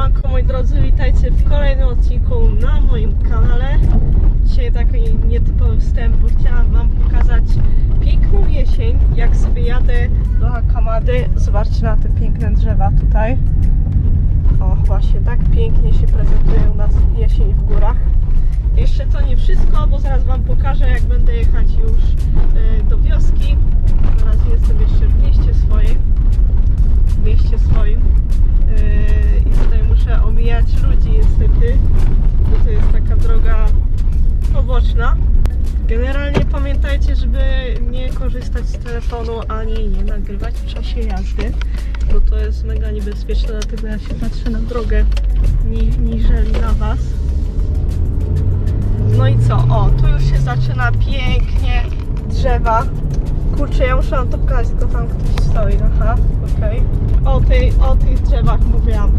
Siemanko moi drodzy, witajcie w kolejnym odcinku na moim kanale. Dzisiaj taki nietypowy wstęp, bo chciałam wam pokazać piękną jesień, jak sobie jadę do Hakamady. Zobaczcie na te piękne drzewa tutaj. O, właśnie tak pięknie się prezentuje u nas jesień w górach. Jeszcze to nie wszystko, bo zaraz wam pokażę jak będę jechać już e, do wioski. Na razie jestem jeszcze w mieście swojej. W mieście swoim. Yy, i tutaj muszę omijać ludzi niestety, bo to jest taka droga poboczna. Generalnie pamiętajcie, żeby nie korzystać z telefonu ani nie nagrywać w czasie jazdy, bo to jest mega niebezpieczne, dlatego ja się patrzę na drogę ni niżeli na Was. No i co? O, tu już się zaczyna pięknie drzewa. Kurczę, ja muszę wam to pokazać, tylko tam ktoś stoi, aha, okej. O, tej, o tych drzewach mówiłam.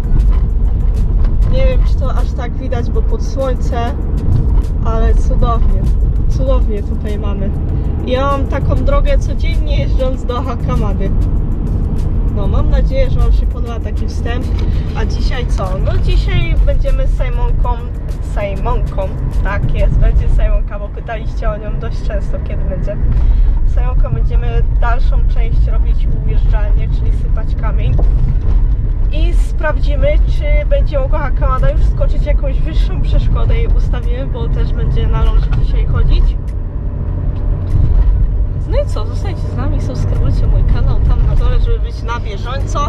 Nie wiem, czy to aż tak widać, bo pod słońce, ale cudownie, cudownie tutaj mamy. Ja mam taką drogę codziennie jeżdżąc do Hakamady. No, mam nadzieję, że Wam się podoba taki wstęp. A dzisiaj co? No dzisiaj będziemy z Simonką, Simonką, tak jest, będzie Simonka, bo pytaliście o nią dość często, kiedy będzie. Z Simonką będziemy dalszą część robić ujeżdżalnię, czyli sypać kamień. I sprawdzimy, czy będzie mogła Hakamada już skoczyć jakąś wyższą przeszkodę i ustawimy, bo też będzie na lądzie dzisiaj chodzić. No i co, zostańcie z nami, subskrybujcie mój kanał tam na dole, żeby być na bieżąco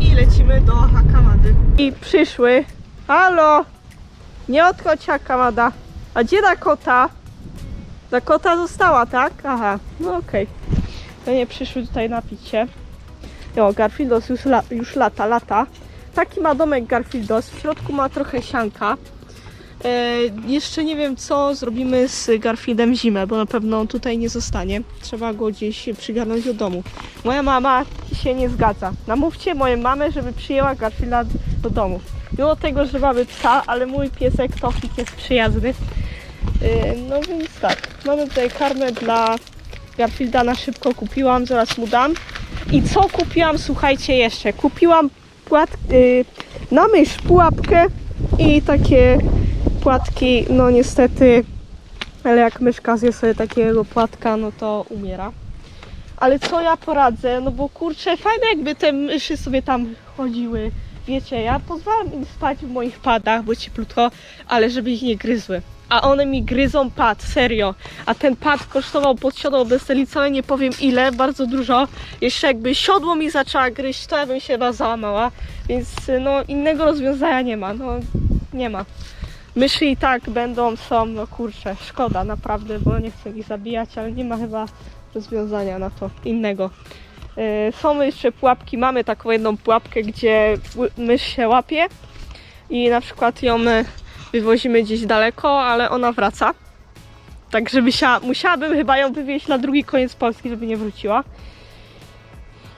i lecimy do Hakamady. I przyszły. Halo! Nie odchodź Hakamada. A gdzie Dakota? Dakota została, tak? Aha, no okej. To nie przyszły tutaj napić się. O, Garfieldos już, la, już lata, lata. Taki ma domek Garfieldos, w środku ma trochę sianka. E, jeszcze nie wiem, co zrobimy z Garfieldem zimę, bo na pewno tutaj nie zostanie. Trzeba go gdzieś przygarnąć do domu. Moja mama się nie zgadza. Namówcie moją mamę, żeby przyjęła Garfielda do domu. Mimo tego, że mamy psa, ale mój piesek Tofik jest przyjazny. E, no więc tak, mamy tutaj karmę dla Garfielda na szybko kupiłam, zaraz mu dam. I co kupiłam? Słuchajcie jeszcze. Kupiłam płat, y, na mysz pułapkę i takie płatki, no niestety, ale jak myszka zje sobie takiego płatka, no to umiera. Ale co ja poradzę? No bo kurczę, fajne jakby te myszy sobie tam chodziły. Wiecie, ja pozwalam im spać w moich padach, bo cieplutko, ale żeby ich nie gryzły. A one mi gryzą pad, serio. A ten pad kosztował pod siodło celi, ale nie powiem ile, bardzo dużo. Jeszcze jakby siodło mi zaczęła gryźć, to ja bym się chyba załamała. Więc no innego rozwiązania nie ma, no nie ma. Myszy i tak będą, są, no kurczę, szkoda naprawdę, bo nie chcę ich zabijać, ale nie ma chyba rozwiązania na to innego. Yy, Są jeszcze pułapki, mamy taką jedną pułapkę, gdzie mysz się łapie i na przykład ją e, wywozimy gdzieś daleko, ale ona wraca. Tak, żeby się, musiałabym chyba ją wywieźć na drugi koniec Polski, żeby nie wróciła.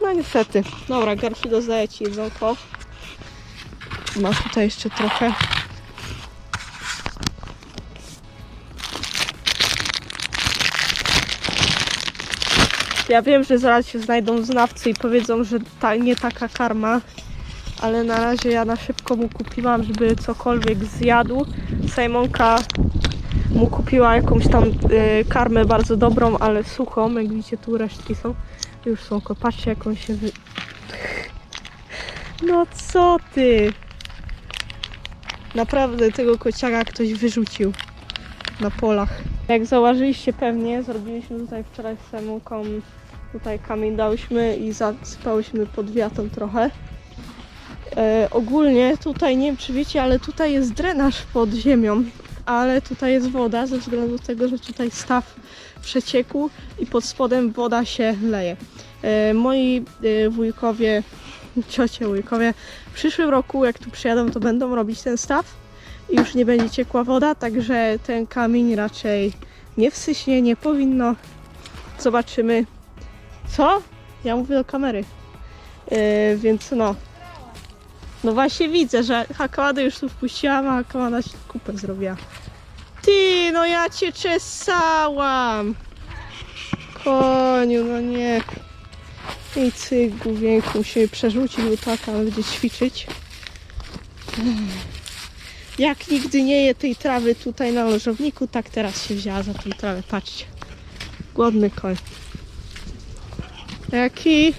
No niestety. Dobra, Garfield zdaje Ci jedzonko. Masz tutaj jeszcze trochę. Ja wiem, że zaraz się znajdą znawcy i powiedzą, że ta, nie taka karma, ale na razie ja na szybko mu kupiłam, żeby cokolwiek zjadł. Simonka mu kupiła jakąś tam y, karmę bardzo dobrą, ale suchą. Jak widzicie, tu resztki są. Już są, patrzcie jak on się wy... No co ty? Naprawdę tego kociaka ktoś wyrzucił na polach. Jak zauważyliście pewnie, zrobiliśmy tutaj wczoraj z Simonką tutaj kamień dałyśmy i zasypałyśmy pod wiatą trochę. E, ogólnie tutaj, nie wiem czy wiecie, ale tutaj jest drenaż pod ziemią, ale tutaj jest woda ze względu tego, że tutaj staw przeciekł i pod spodem woda się leje. E, moi e, wujkowie, ciocie wujkowie w przyszłym roku jak tu przyjadą to będą robić ten staw i już nie będzie ciekła woda, także ten kamień raczej nie wsyśnie, nie powinno. Zobaczymy. Co? Ja mówię do kamery. E, więc no, no właśnie widzę, że Hakładę już tu wpuściłam, a Hakłada się kupę zrobiła. Ty, no ja cię czesałam! Koniu, no nie. I cyk, główienku musimy przerzucić, bo tata będzie ćwiczyć. Jak nigdy nie je tej trawy tutaj na lożowniku, tak teraz się wzięła za tą trawę. Patrzcie. Głodny koń. Jaki...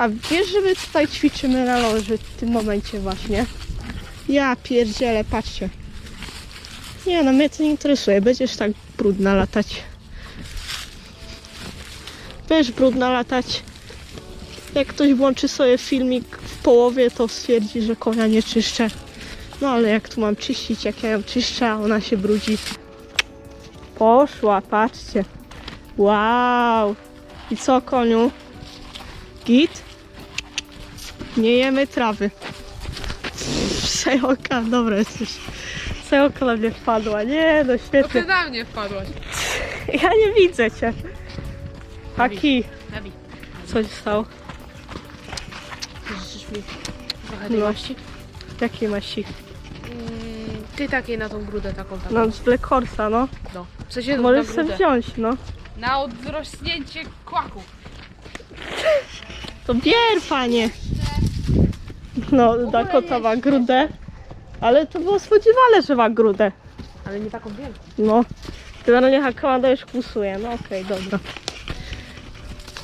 A wiesz, że my tutaj ćwiczymy na loży w tym momencie właśnie? Ja pierdzielę, patrzcie. Nie no, mnie to nie interesuje. Będziesz tak brudna latać. Będziesz brudna latać. Jak ktoś włączy sobie filmik w połowie, to stwierdzi, że konia nie czyszczę. No ale jak tu mam czyścić, jak ja ją czyszczę, a ona się brudzi. Poszła, patrzcie. Wow. I co, koniu? Git? Nie jemy trawy. Przejoka, dobra jesteś. Przejoka na mnie wpadła. Nie, no To świetnie. ty na mnie wpadłaś. Ja nie widzę cię. Haki, co się stało? życzysz mi trochę No. tej maści? Jakiej maści? Mm, ty takiej na tą grudę taką taką. No z Black Horse'a, no. No. W sensie na Możesz sobie grudę. wziąć, no. Na odrośnięcie kłaków. To bier, panie. No, Dakota ma grudę. Ale to było spodziewane, że ma grudę. Ale nie taką wielką. No. Chyba na nie Hakamada już kłusuje. No okej, dobra.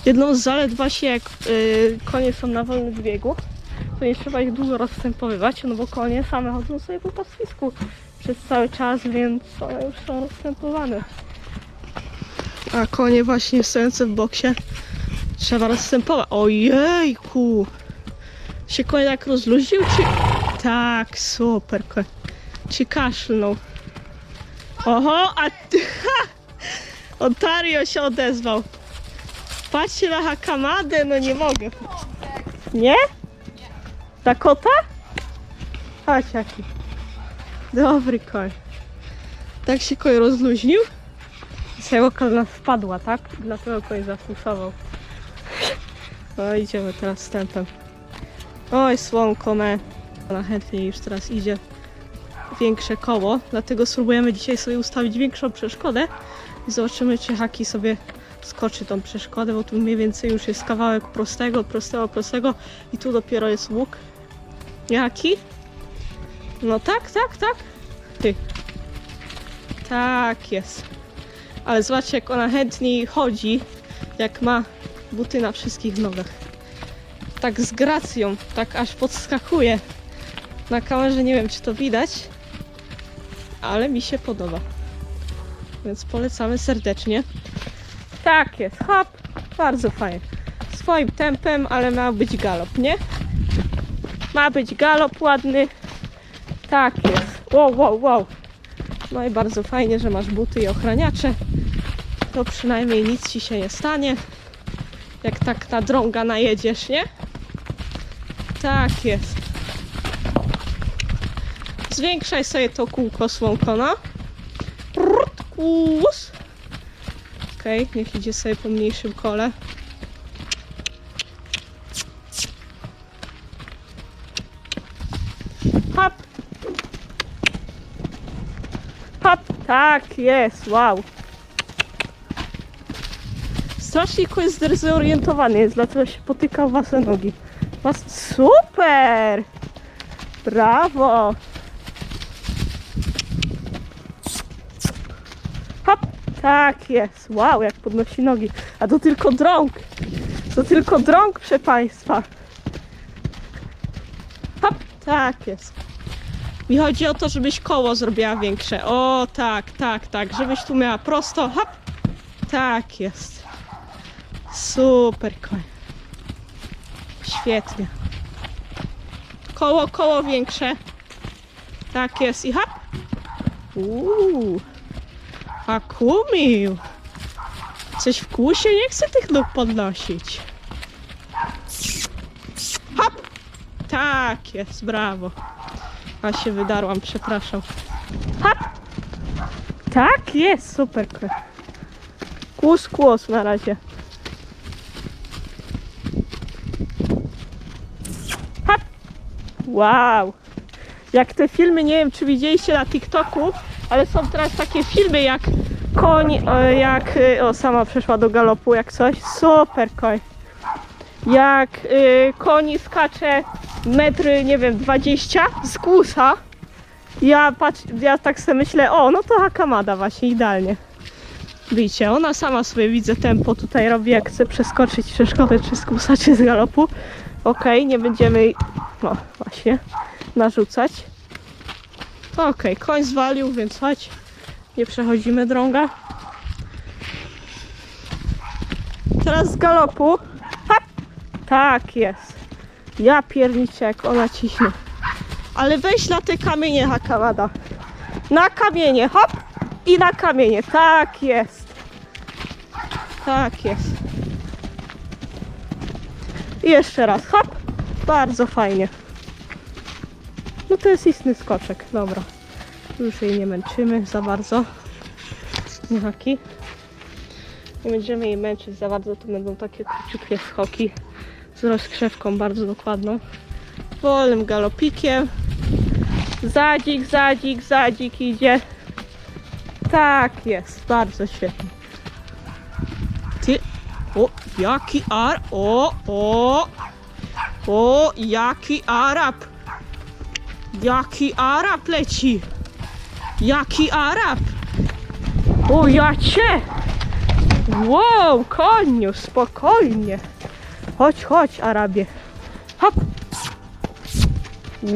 Jedną z zalet właśnie jak y, konie są na wolnym biegu, to nie trzeba ich długo rozstępowywać, no bo konie same chodzą sobie po pastwisku przez cały czas, więc one już są rozstępowane. A konie właśnie stojące w boksie trzeba rozstępować. Ojejku! Się koń tak rozluźnił, czy... Tak, super. Czy kaszlnął? Oho, a ty... Ontario się odezwał. Patrzcie na Hakamadę, no nie mogę. Nie? Dakota? Chodź jaki. Dobry koń. Tak się koń rozluźnił. Sełoka nas wpadła, tak? Dlatego koń zafusował. No idziemy teraz stępem. Oj, słonko me. Ona chętnie już teraz idzie większe koło, dlatego spróbujemy dzisiaj sobie ustawić większą przeszkodę i zobaczymy, czy Haki sobie skoczy tą przeszkodę, bo tu mniej więcej już jest kawałek prostego, prostego, prostego i tu dopiero jest łuk. Nie, Haki? No tak, tak, tak. Ty. Tak jest. Ale zobaczcie, jak ona chętniej chodzi, jak ma buty na wszystkich nogach. Tak z gracją, tak aż podskakuje. Na kamerze nie wiem, czy to widać, ale mi się podoba. Więc polecamy serdecznie. Tak jest, hop, bardzo fajnie. Swoim tempem, ale ma być galop, nie? Ma być galop ładny. Tak jest. Wow, wow, wow. No i bardzo fajnie, że masz buty i ochraniacze. To przynajmniej nic ci się nie stanie. Jak tak na drąga najedziesz, nie? Tak jest. Zwiększaj sobie to kółko słonko, no. Kłus. Okej, niech idzie sobie po mniejszym kole. Hop. Hop, tak jest, wow. Strasznie koń zdezorientowany jest, dlatego się potyka w wasze nogi. Super! Brawo! Hop! Tak jest. Wow, jak podnosi nogi. A to tylko drąg. To tylko drąg, proszę Państwa. Hop! Tak jest. Mi chodzi o to, żebyś koło zrobiła większe. O, tak, tak, tak. Żebyś tu miała prosto. Hop! Tak jest. Super. Świetnie. Koło, koło większe. Tak jest. I hop! Uuu. A. Coś w kłusie nie chce tych nóg podnosić. Hop! Tak jest, brawo. A się wydarłam, przepraszam. Hop! Tak jest, super. Kłus, kłus na razie. Wow! Jak te filmy, nie wiem czy widzieliście na TikToku, ale są teraz takie filmy jak koń, o, jak, y, o sama przeszła do galopu, jak coś. Super koń. jak y, koni skacze metry, nie wiem, 20 z kłusa. Ja patrz, ja tak sobie myślę, o, no to Hakamada właśnie, idealnie. Widzicie, ona sama sobie widzę tempo tutaj robi, jak chce przeskoczyć przeszkodę czy z czy z galopu. Okej, nie będziemy no właśnie, narzucać. Okej, koń zwalił, więc chodź, nie przechodzimy drąga. Teraz z galopu. Hop! Tak jest. Ja pierniczę, jak ona ciśnie. Ale weź na te kamienie, Hakamada. Na kamienie, hop! I na kamienie, tak jest. Tak jest. I jeszcze raz, hop! Bardzo fajnie. No to jest istny skoczek, dobra. Już jej nie męczymy za bardzo. Niechaki. Nie będziemy jej męczyć za bardzo, to będą takie króciutkie skoki z rozkrzewką bardzo dokładną. Wolnym galopikiem. Zadzik, zadzik, zadzik idzie. Tak jest, bardzo świetnie. Ty, o, jaki ar, o, o, o, jaki Arab. Jaki Arab leci. Jaki Arab. O, ja cię. Wow, koniu, spokojnie. Chodź, chodź, Arabie. Hop.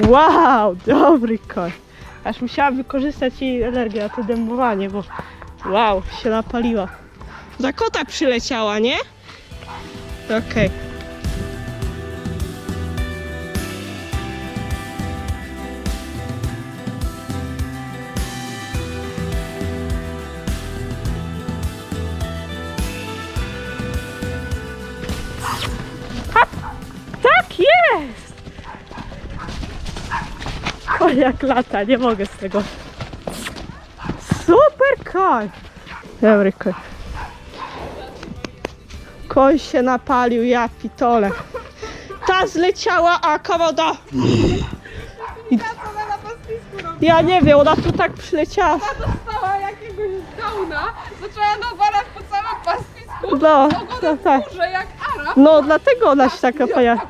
Wow, dobry koń. Aż musiałam wykorzystać jej energię na to dębowanie, bo wow, się napaliła. Za kota przyleciała, nie? Okej. Tak jak lata, nie mogę z tego. Super koń! Dobry koń. Koń się napalił, ja pitole. Ta zleciała, a. I- Ja nie wiem, ona tu tak przyleciała. Dostała jakiegoś downa, zaczęła nawalać po całym pastwisku. No, no tak. górze jak Arab. No, dlatego ona się taka pojawia.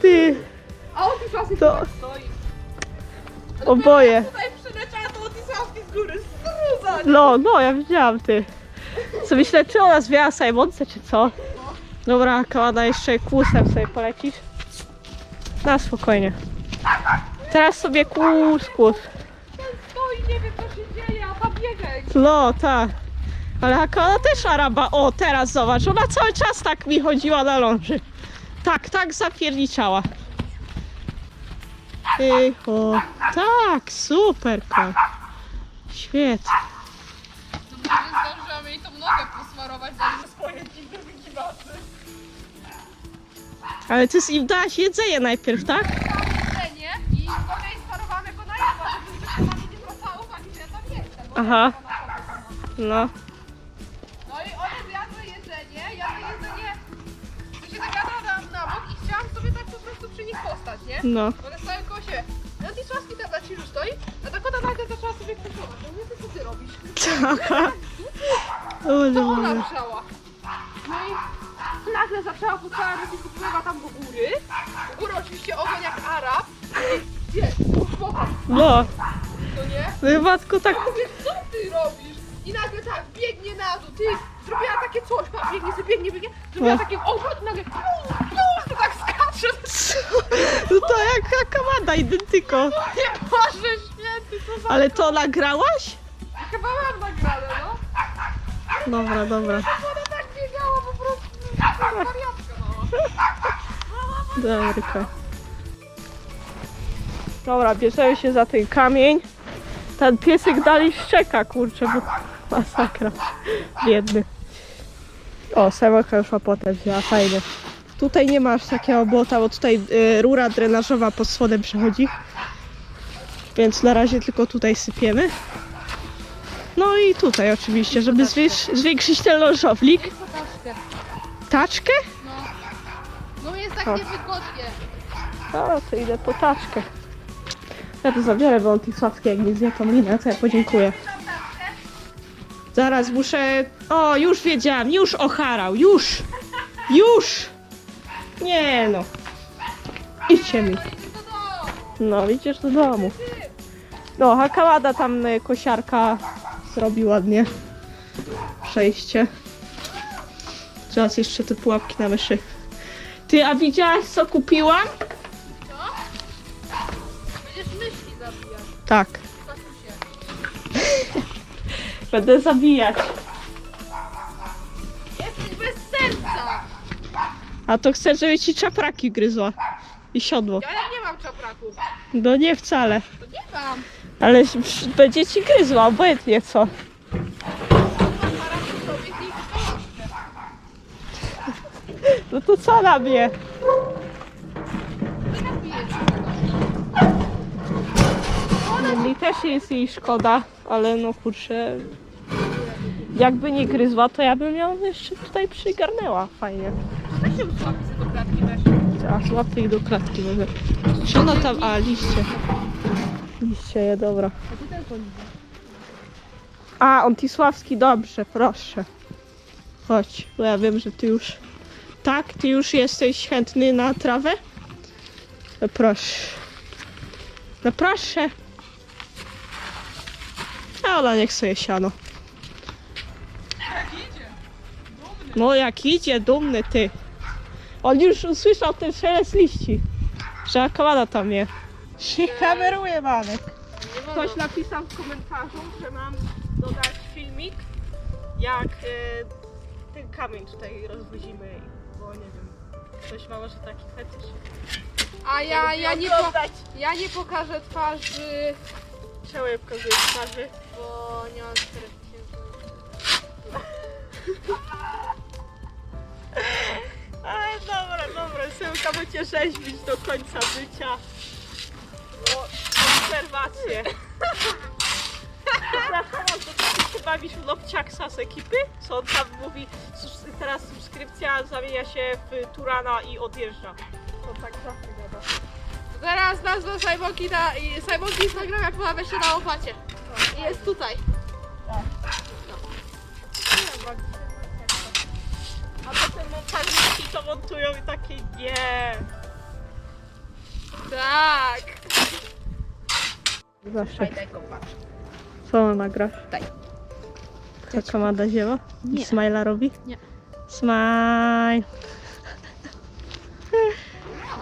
Ty. a Otis Lasky To- stoi. Oboje. Tutaj przyleciała to Otis Lasky z góry, struza. No, no, ja widziałam, ty. Co myślę, czy ona zwiała Simonce, czy co? Dobra, Kałada, jeszcze kłusem sobie polecisz. Na spokojnie. Teraz sobie kłus, kłus. Stoi, nie wiem co się dzieje, a tam biega. No, tak. Ale Hakana też Araba. O, teraz zobacz, ona cały czas tak mi chodziła na ląży. Tak, tak zapierniczała. Tycho. Tak, super koń. Świetnie. To może zdążyłam jej tą nogę posmarować, zanim swoje dziwne wykiwacy. Ale ty im dałaś jedzenie najpierw, tak? jedzenie i nogę jest smarowane go na jadła, żeby już czasami nie zwracało uwagi, że ja tam jestem. bo Aha. ona. No przy nich postać, nie? No. One stały koło siebie. No i Słaski cilu stoi, a ta kota nagle zaczęła sobie krzyżować. Ja mówię, ty co ty robisz? Taka. O, To ona mogę. grzała. No i nagle zaczęła po całym rodzicu pływa tam do góry. Do góry oczywiście ogień jak Arab. I popatrz, No. to nie? No i matko tak. Ja mówię, co ty robisz? I nagle tak, biegnie na dół, ty, zrobiła takie coś, pa, biegnie sobie, biegnie, biegnie, zrobiła No. taki obrót nagle, piu, piu, to tak skacze. No to jak Hakamada, identyko. Nie, Boże święty, co za... Ale to nagrałaś? Chyba mam nagrane, no. Dobra, dobra. Ona tak biegała po prostu, wariatka mała. Dobry koń. Dobra, bierzemy się za ten kamień. Ten piesek dalej szczeka, kurczę, bo masakra. Biedny. O, Semoka już łapotę wzięła, fajnie. Tutaj nie masz takiego błota, bo tutaj y, rura drenażowa pod spodem przechodzi. Więc na razie tylko tutaj sypiemy. No i tutaj oczywiście, żeby zwiększyć, zwiększyć ten potaczkę, Taczkę? no. No jest tak O. niewygodnie. No, to idę po taczkę. Ja to zabiorę, bo on tych sławki jak nie zje tą linę, to ja podziękuję. Zaraz muszę... O, już wiedziałam, już ocharał, już! Już! Nie no. Idźcie mi. No, idziesz do domu. No, Hakawada tam y, kosiarka zrobi ładnie. Przejście. Teraz jeszcze te pułapki na myszy. Ty, a widziałaś co kupiłam? Będziesz myśli zabijać. Tak. Będę zabijać. A to chcę, żeby ci czapraki gryzła. I siodło. Ja nie mam czapraków. No nie wcale. To nie mam. Ale będzie ci gryzła, obojętnie co. No to co na mnie? Mi też jest jej szkoda, ale no kurczę. Jakby nie gryzła, to ja bym ją jeszcze tutaj przygarnęła. Fajnie. Do klatki weź. A złapię jej do klatki może. Czy ona tam... A, liście. Liście je, dobra. A. A, Ontisławski, dobrze, proszę. Chodź, bo ja wiem, że ty już... Tak, ty już jesteś chętny na trawę? No proszę. No proszę. A ona niech sobie siano. No jak idzie, dumny ty. On już usłyszał ten szelest liści. Że akamada tam je. Się kameruje, Manek. Ktoś napisał w komentarzu, że mam dodać filmik, jak e, ten kamień tutaj rozwozimy, bo nie wiem, ktoś ma może taki fetysz. A ja, ja, nie po, oglądać. ja nie pokażę twarzy, Czemu ja pokazuję twarzy? bo nie mam 4000. Syłka będzie rzeźbić do końca życia. O, obserwacje. Do tego się bawisz w Lobciaksa z ekipy? Co on tam mówi, teraz subskrypcja zamienia się w Turana i odjeżdża. To tak zawsze gada. Teraz nazwa Simonki na i Simonki Instagramia pojawia się na łopacie. I jest tutaj. A potem montażyści to montują i takie nie. Tak. Zawsze. daj kopacz. Co nagrasz? Daj. Co komanda ziewa? Nie. Smajla robi? Nie. Smile.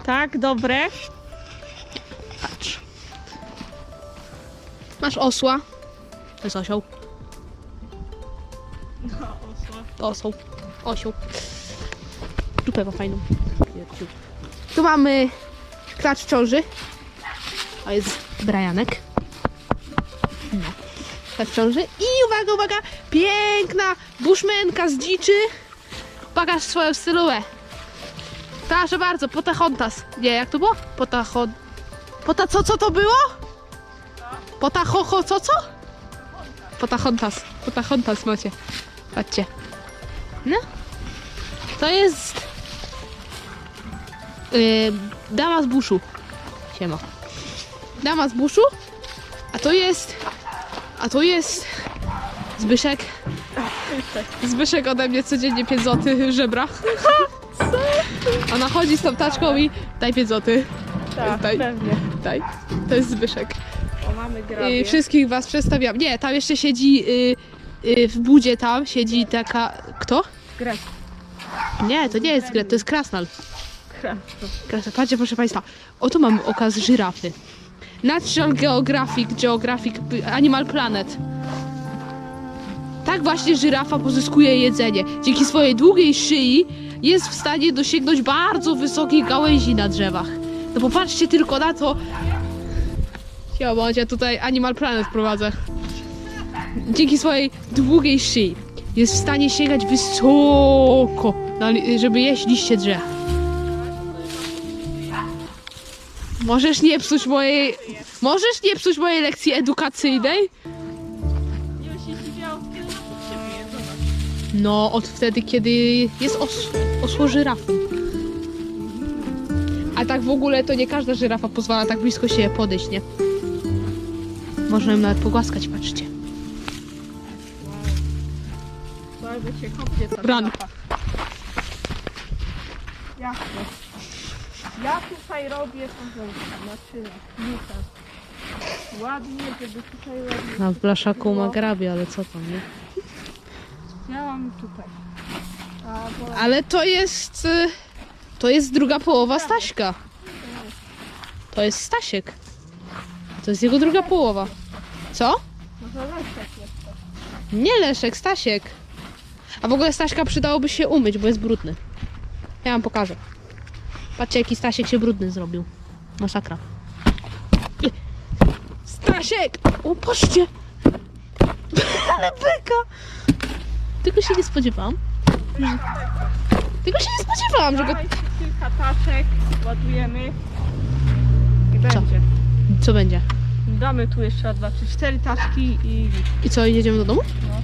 Tak, dobre. Patrz. Masz osła. To jest osioł. No, osła. To osioł. Osioł. Dupę ma fajną. Tu mamy klacz ciąży. To jest Brianek. No. Klacz ciąży. I uwaga, uwaga! Piękna bushmenka z dziczy. Pokaż swoją styluę. Proszę bardzo, Potahontas. Nie, jak to było? Potahon... Pota co, co to było? Potahoho, co, co? Potahontas. Potahontas macie. Patrzcie. No. To jest... Yy, dama z buszu. Siema. Dama z buszu. A to jest... A to jest... Zbyszek. Zbyszek ode mnie codziennie 5 zł żebra. Ona chodzi z tą taczką i daj 5 zł. Tak, Daj. pewnie. Daj. To jest Zbyszek. O, mamy Y, wszystkich was przedstawiam. Nie, tam jeszcze siedzi y, y, w budzie tam siedzi taka. Kto? Grab. Nie, to nie jest Gret, to jest Krasnal. Patrzcie, proszę państwa. Oto mamy okaz żyrafy. National Geographic, Geographic, Animal Planet. Tak właśnie żyrafa pozyskuje jedzenie. Dzięki swojej długiej szyi jest w stanie dosięgnąć bardzo wysokich gałęzi na drzewach. No popatrzcie tylko na to. Ja bądź, ja tutaj Animal Planet prowadzę. Dzięki swojej długiej szyi jest w stanie sięgać wysoko, żeby jeść liście drzew. Możesz nie psuć mojej. Możesz nie psuć mojej lekcji edukacyjnej? Się kiedy. No, od wtedy, kiedy jest os osło żyrafą. A tak w ogóle to nie każda żyrafa pozwala tak blisko siebie podejść, nie? Można ją nawet pogłaskać, patrzcie. będę cię kopnie ta Run. to? Ja tutaj robię porządek, znaczy luka. Ładnie, żeby tutaj ładnie. Na blaszaku było. ma grabie, ale co tam, nie? Ja mam tutaj. A, bo... Ale to jest... y, To jest druga połowa Staśka. To jest Stasiek. To jest jego druga połowa. Co? Może Leszek jeszcze. Nie Leszek, Stasiek. A w ogóle Staśka przydałoby się umyć, bo jest brudny. Ja wam pokażę. Patrzcie, jaki Stasiek się brudny zrobił. Masakra. Stasiek! O, patrzcie! Ale beka! Tego się nie spodziewałam. Tego się nie spodziewałam, że go... Kilka taczek, ładujemy i Co? będzie. Co będzie? Damy tu jeszcze dwa czy cztery taczki i I co, jedziemy do domu? No.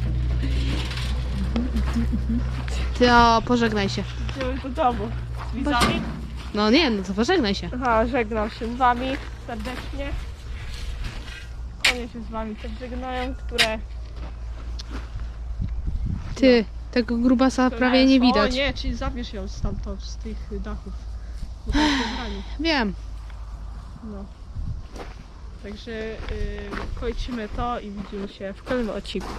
Ty, o, pożegnaj się. idziemy do domu. Z widzami? No nie, no to pożegnaj się. Aha, żegnam się z wami serdecznie. Konie się z wami też żegnają, które... Ty, tego grubasa które prawie nie widać. O nie, czyli zabierz ją stamtąd, z tych dachów. Bo tam się brani. Wiem. No. Także yy, kończymy to i widzimy się w kolejnym odcinku.